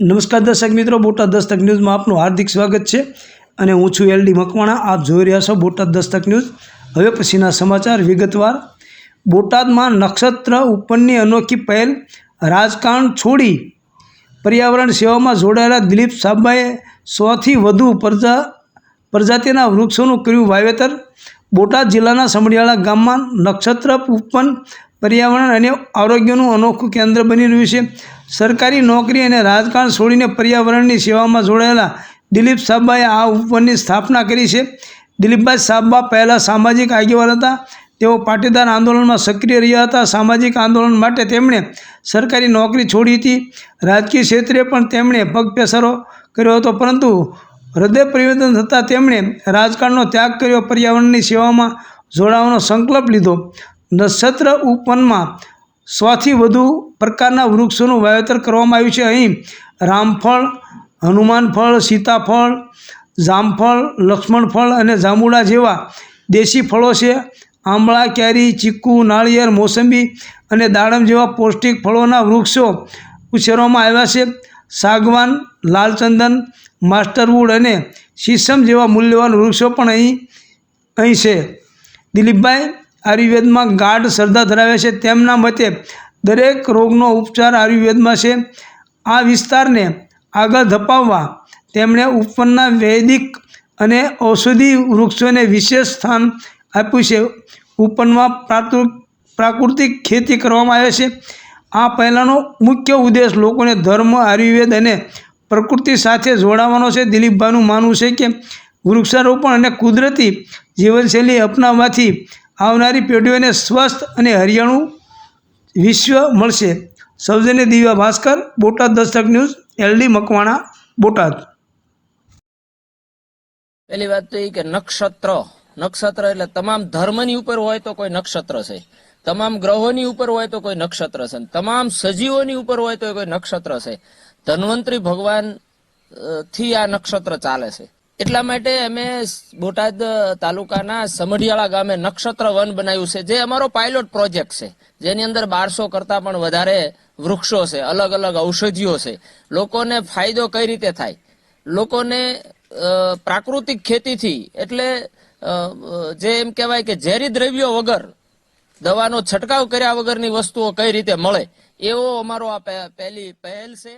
નમસ્કાર દર્શક મિત્રો, બોટાદ દસ્તક ન્યૂઝમાં આપનું હાર્દિક સ્વાગત છે અને હું છું એલડી મકવાણા. આપ જોઈ રહ્યા છો બોટાદ દસ્તક ન્યૂઝ. હવે પછીના સમાચાર વિગતવાર. બોટાદમાં નક્ષત્ર ઉપરની અનોખી પહેલ, રાજકારણ છોડી પર્યાવરણ સેવામાં જોડાયેલા દિલીપ સાબાએ સોથી વધુ પ્રજા, પ્રજાતિના વૃક્ષોનું કર્યું વાવેતર. બોટાદ જિલ્લાના સમડિયાળા ગામમાં નક્ષત્ર ઉપવન પર્યાવરણ અને આરોગ્યનું અનોખું કેન્દ્ર બની રહ્યું છે. સરકારી નોકરી અને રાજકારણ છોડીને પર્યાવરણની સેવામાં જોડાયેલા દિલીપ સાબાએ આ ઉપવનની સ્થાપના કરી છે. દિલીપભાઈ સાબા પહેલાં સામાજિક આગેવાન હતા. તેઓ પાટીદાર આંદોલનમાં સક્રિય રહ્યા હતા. સામાજિક આંદોલન માટે તેમણે સરકારી નોકરી છોડી હતી. રાજકીય ક્ષેત્રે પણ તેમણે પગપેસારો કર્યો હતો. પરંતુ હૃદય પરિવર્તન થતાં તેમણે રાજકારણનો ત્યાગ કર્યો. પર્યાવરણની સેવામાં જોડાવાનો સંકલ્પ લીધો. નક્ષત્ર ઉપવનમાં સોથી વધુ પ્રકારના વૃક્ષોનું વાવેતર કરવામાં આવ્યું છે. અહીં રામફળ, હનુમાનફળ, સીતાફળ, જામફળ, લક્ષ્મણફળ અને જાંબુડા જેવા દેશી ફળો છે. આંબળા, કેરી, ચીકુ, નાળિયેર, મોસંબી અને દાડમ જેવા પૌષ્ટિક ફળોના વૃક્ષો ઉછેરવામાં આવ્યા છે. સાગવાન, લાલચંદન, માસ્ટરવુડ અને શીશમ જેવા મૂલ્યવાન વૃક્ષો પણ અહીં અહીં છે. દિલીપભાઈ આયુર્વેદમાં ગાઢ શ્રદ્ધા ધરાવે છે. તેમના મતે દરેક રોગનો ઉપચાર આયુર્વેદમાં છે. આ વિસ્તારને આગળ ધપાવવા તેમણે ઉપવનના વૈદિક અને ઔષધિ વૃક્ષોને વિશેષ સ્થાન આપ્યું છે. ઉપવનમાં પ્રાકૃ, પ્રાકૃતિક ખેતી કરવામાં આવે છે. આ પહેલાંનો મુખ્ય ઉદ્દેશ લોકોને ધર્મ, આયુર્વેદ અને પ્રકૃતિ સાથે જોડાવાનો છે. દિલીપભાઈનું માનવું છે કે વૃક્ષારોપણ અને કુદરતી જીવનશૈલી અપનાવવાથી આવનારી પેઢીઓને સ્વસ્થ અને હરિયાણું વિશ્વ મળશે. સૌજન્ય દિવ્યા ભાસ્કર, બોટાદ દસ્તક ન્યૂઝ, એલડી મકવાણા, બોટાદ. પહેલી વાત તો એ કે નક્ષત્ર નક્ષત્ર એટલે તમામ ધર્મની ઉપર હોય તો કોઈ નક્ષત્ર છે. તમામ ગ્રહોની ઉપર હોય તો કોઈ નક્ષત્ર છે. તમામ સજીવોની ઉપર હોય તો કોઈ નક્ષત્ર છે. ધન્વંતરી ભગવાનથી આ નક્ષત્ર ચાલે છે. એટલા માટે અમે બોટાદ તાલુકાના સમઢિયાળા ગામે નક્ષત્ર વન બનાવ્યું છે, જે અમારો પાયલોટ પ્રોજેક્ટ છે. જેની અંદર બારસો કરતા પણ વધારે વૃક્ષો છે, અલગ અલગ ઔષધિઓ છે. લોકોને ફાયદો કઈ રીતે થાય? લોકોને પ્રાકૃતિક ખેતીથી એટલે જે એમ કહેવાય કે ઝેરી દ્રવ્યો વગર દવાનો છંટકાવ કર્યા વગરની વસ્તુઓ કઈ રીતે મળે? એવો અમારો આ પહેલી પહેલ છે.